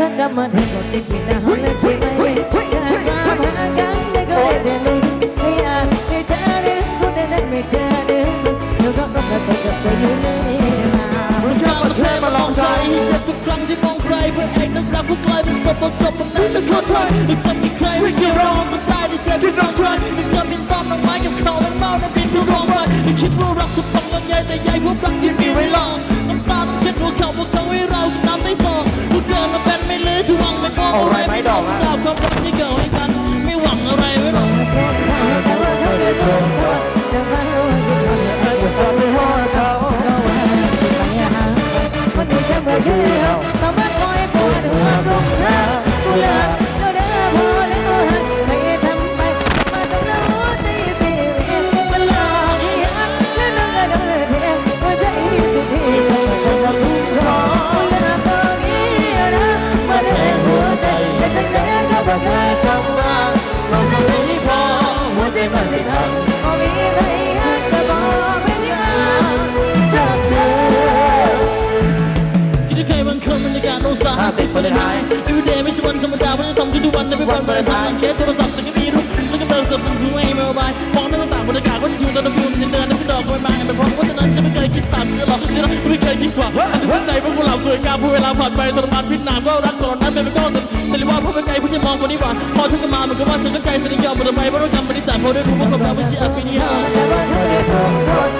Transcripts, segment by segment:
ท่านกำมาให้กดติดที่หน้าห้องแล้วใช่ไหมอยากมาหากันแต่ก็ได้แต่ลืมไม่อากให้เธอเดินคนนั้นไม่เธอเดินแล้วก็ต้องกระตุกกระตุกอยู่เลยมามันกล้ามาเทมาลองใจเจ็บทุกครั้งที่มองใครเพื่อเองนั้นรักผู้กลายเป็นศพบนศพมันนั้นไม่เข้าใจไม่จะมีใครไม่เกี่ยวรองมันตายที่เจ็บที่รองใจไม่จะบินตามน้องไม้กับเขามันเมาน้ำบินผู้รองไปไม่คิดว่ารักทุกคนลำใหญ่แต่ใหญ่พวกรักที่ ออะไรไม่ดอกดา ไม่เคยสมหวังมันก็ไม่พอหัวใจมันสิทำก็มีใครหักก็บอกเป็นยังจากเธอคิดได้เคยบางคนบรรยากาศโนซาห้าสิบวันท้าย everyday ไม่ใช่วันธรรมดาวันจะทำทุกวันในเป็นวันวันท้ายเคสโทรศัพท์ฉันก็มีรุ่นแล้วก็เบอร์สดส่งถึงไอ้เมลบายมองหน้าต่างบรรยากาศก็จะชูตอนฟิวฉันเดินน้ำพี่ดอกคอยมาไปพร้อมเพราะว่าฉะนั้นจะไม่เคยคิดต่ำจะหรอกจะไม่เคยคิดฝันหัวใจพวกเราสวยงามผู้เวลาผ่านไปทรมานพิษนามก็รัก องวันนี้หวานพอฉันก็มาเหมือนกับว่าฉันก็ใจสนิยอมหมดไปเพราะเรากำปฏิจาคเพราะด้วยรู้ว่าความรักไม่ใช่อภินิหารแต่ว่าเธอสองคนเดี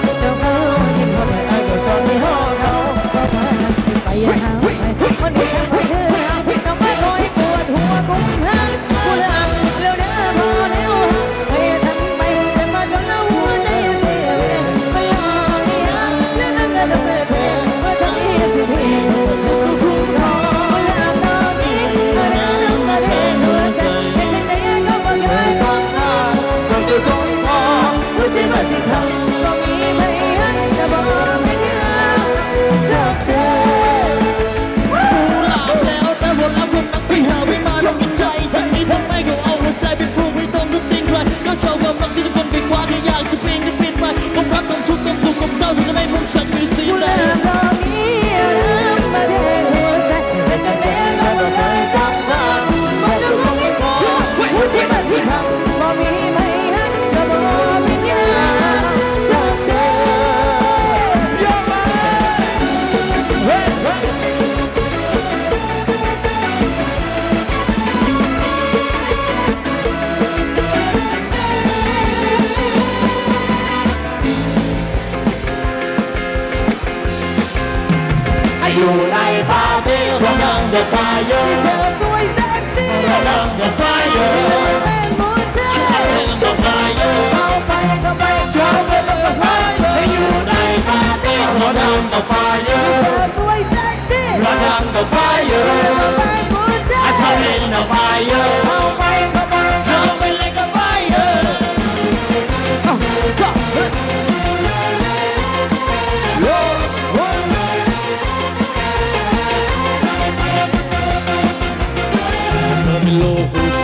๋ยวเขา อยู่ในปาร์ตี้เราดังจะไฟเยอะเธอสวยเซ็กซี่เราดังจะไฟเยอร์เป็นผู้ชายเราดังเดอะไฟเยอร์เอาไปก็ไปเขาเป็นลูกไฟอยู่ในปาร์ตี้เราดังเดอะไฟเยอเธอสวยเซ็กซี่เราดังเดอะไฟเยอร์เป็นผู้ชาย I turn in the fire below